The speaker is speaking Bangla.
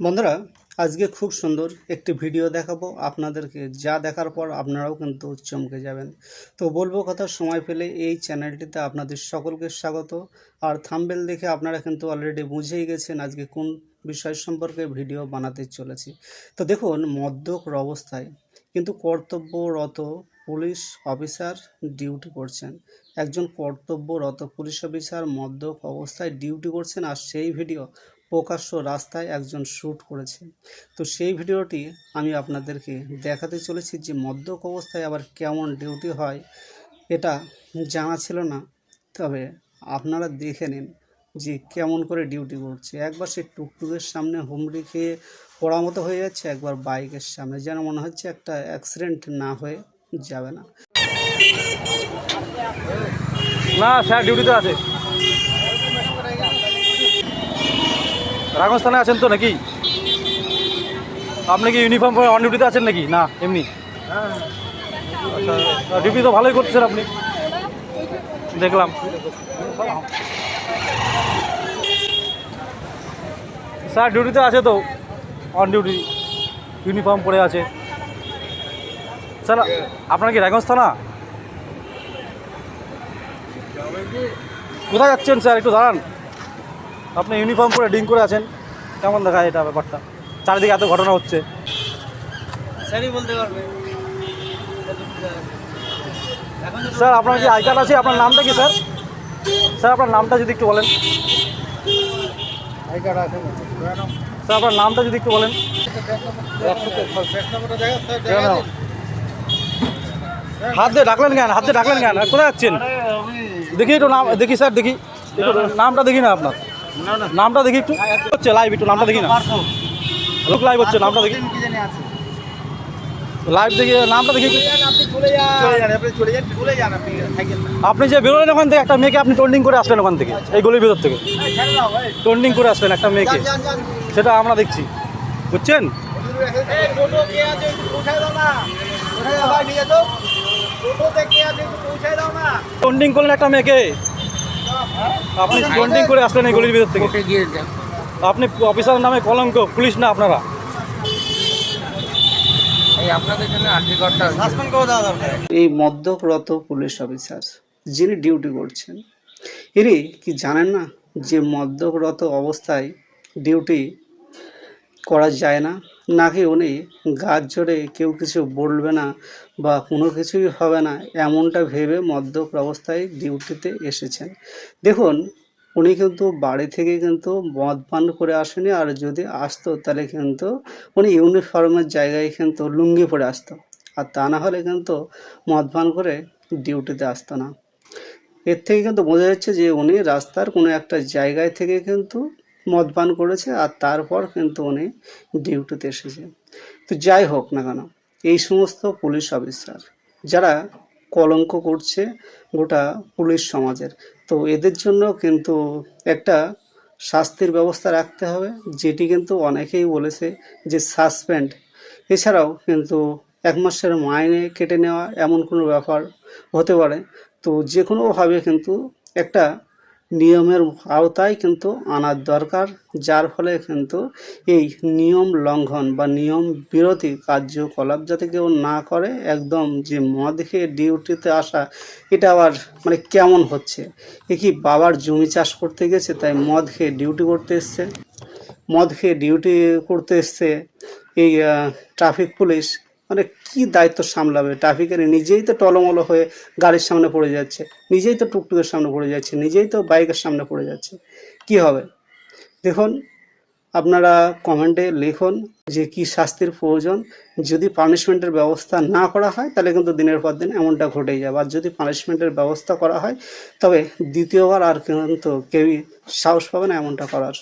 বন্ধুরা, আজকে খুব সুন্দর একটি ভিডিও দেখাবো। আপনাদেরকে যা দেখার পর আপনারাও কিন্তু চমকে যাবেন। তো বলব কথা, সময় পেলে এই চ্যানেলটিতে আপনাদের সকলকে স্বাগত। আর থাম্বেল দেখে আপনারা কিন্তু অলরেডি বুঝেই গেছেন আজকে কোন বিষয় সম্পর্কে ভিডিও বানাতে চলেছি। তো দেখুন মদ্যকর অবস্থায় কিন্তু কর্তব্যরত পুলিশ অফিসার ডিউটি করছেন। একজন কর্তব্যরত পুলিশ অফিসার মদ্যক অবস্থায় ডিউটি করছেন। আর সেই ভিডিও প্রকাশ্য রাস্তায় একজন শ্যুট করেছে। তো সেই ভিডিওটি আমি আপনাদেরকে দেখাতে চলেছি যে মদ্যক অবস্থায় আবার কেমন ডিউটি হয়, এটা জানা ছিল না। তবে আপনারা দেখে নিন যে কেমন করে ডিউটি করছে। একবার সে টুকটুকের সামনে হুমড়ি খেয়ে পড়া মতো হয়ে যাচ্ছে, একবার বাইকের সামনে। যেন মনে হচ্ছে একটা অ্যাক্সিডেন্ট না হয়ে যাবে না। না, স্যার, ডিউটিতে আছে। রাগস্থানে আছেন তো নাকি? আপনি কি ইউনিফর্ম পরে অন ডিউটিতে আছেন নাকি? না, এমনি? আচ্ছা ডিউটি তো ভালোই করছেন আপনি। দেখলাম। স্যার ডিউটিতে আছে তো? অন ডিউটি ইউনিফর্ম পরে আছে। স্যার, আপনার কি রাগঞ্জ থানা কোথায় যাচ্ছেন, স্যার? একটু দাঁড়ান। আপনি ইউনিফর্ম পরে ডিং করে আছেন কেমন দেখায় এটা ব্যাপারটা? চারিদিকে এত ঘটনা হচ্ছে। স্যারই বলতে পারবে। স্যার আপনার কি আই কার্ড আছে? আপনার নামটা কি স্যার? স্যার আপনার নামটা যদি একটু বলেন। স্যার আপনার নামটা যদি একটু বলেন। হাত দিয়ে ডাকলেন কেন? হাত দিয়ে ডাকলেন কেন? কোথায় যাচ্ছেন? দেখি একটু নাম দেখি স্যার দেখি। একটু নামটা দেখি না আপনার। নামটা দেখি একটু। হচ্ছে লাইভ একটু নামটা দেখি না। লোক লাইভ হচ্ছে নামটা দেখি। লাইভ দেখি নামটা দেখি। আপনি যে বেরোলেন ওখান থেকে একটা মেয়েকে আপনি টোন্ডিং করে আসলেন ওখান থেকে এই গলির ভিতর থেকে। টোন্ডিং করে আসলেন একটা মেয়েকে। সেটা আমরা দেখছি। বুঝছেন? টোন্ডিং করলেন একটা মেয়েকে। আপনি জন্টিং করে আসলেন এই গলির ভিতর থেকে? আপনি অফিসার নামে কলঙ্ক পুলিশ না আপনারা? এই মদ্যকরত পুলিশ অফিসার যিনি ডিউটি করছেন ইনি কি জানেন না যে মদ্যকরত অবস্থায় ডিউটি করা যায় না। নাকি উনি গাছ জোরে কেউ কিছু বলবে না বা কোনো কিছুই হবে না এমনটা ভেবে মদ্যপ অবস্থায় ডিউটিতে এসেছেন। দেখুন, উনি কিন্তু বাড়ি থেকে কিন্তু মদ পান করে আসেনি আর যদি আসতো তাহলে কিন্তু উনি ইউনিফর্মের জায়গায় কিন্তু লুঙ্গি পরে আসতো আর তা না হলে কিন্তু মদ পান করে ডিউটিতে আসতো না। এর থেকে কিন্তু বোঝা যাচ্ছে যে উনি রাস্তার কোনো একটা জায়গায় থেকে কিন্তু মদ পান করেছে আর তারপর কিন্তু উনি ডিউটিতে এসেছে। তো যাই হোক না কেন, এই সমস্ত পুলিশ অফিসার যারা কলঙ্ক করছে গোটা পুলিশ সমাজের, তো এদের জন্য কিন্তু একটা শাস্তির ব্যবস্থা রাখতে হবে, যেটি কিন্তু অনেকেই বলেছে যে সাসপেন্ড। এছাড়াও কিন্তু এক মাসের মাইনে কেটে নেওয়া এমন কোনো ব্যাপার হতে পারে। তো যে কোনোভাবে কিন্তু একটা নিয়মের আওতায় কিন্তু আনার দরকার, যার ফলে কিন্তু এই নিয়ম লঙ্ঘন বা নিয়ম বিরোধী কার্যকলাপ যাতে কেউ না করে, একদম যে মদ খেয়ে ডিউটিতে আসা, এটা আবার মানে কেমন হচ্ছে? এ কি বাবার জমি চাষ করতে গেছে, তাই মদ খেয়ে ডিউটি করতে এসছে? মদ খেয়ে ডিউটি করতে এসছে এই ট্রাফিক পুলিশ মানে কি দায়িত্ব সামলাবে? ট্রাফিকের নিজেই তো টলমলো হয়ে গাড়ির সামনে পড়ে যাচ্ছে, নিজেই তো টুকটুকের সামনে পড়ে যাচ্ছে, নিজেই তো বাইকের সামনে পড়ে যাচ্ছে। কি হবে? দেখুন, আপনারা কমেন্টে লিখুন যে কি শাস্তির প্রয়োজন। যদি পানিশমেন্টের ব্যবস্থা না করা হয়, তাহলে কিন্তু দিনের পর দিন এমনটা ঘটেই যাবে। আর যদি পানিশমেন্টের ব্যবস্থা করা হয়, তবে দ্বিতীয়বার আর কিন্তু কেউই সাহস পাবে না এমনটা করার।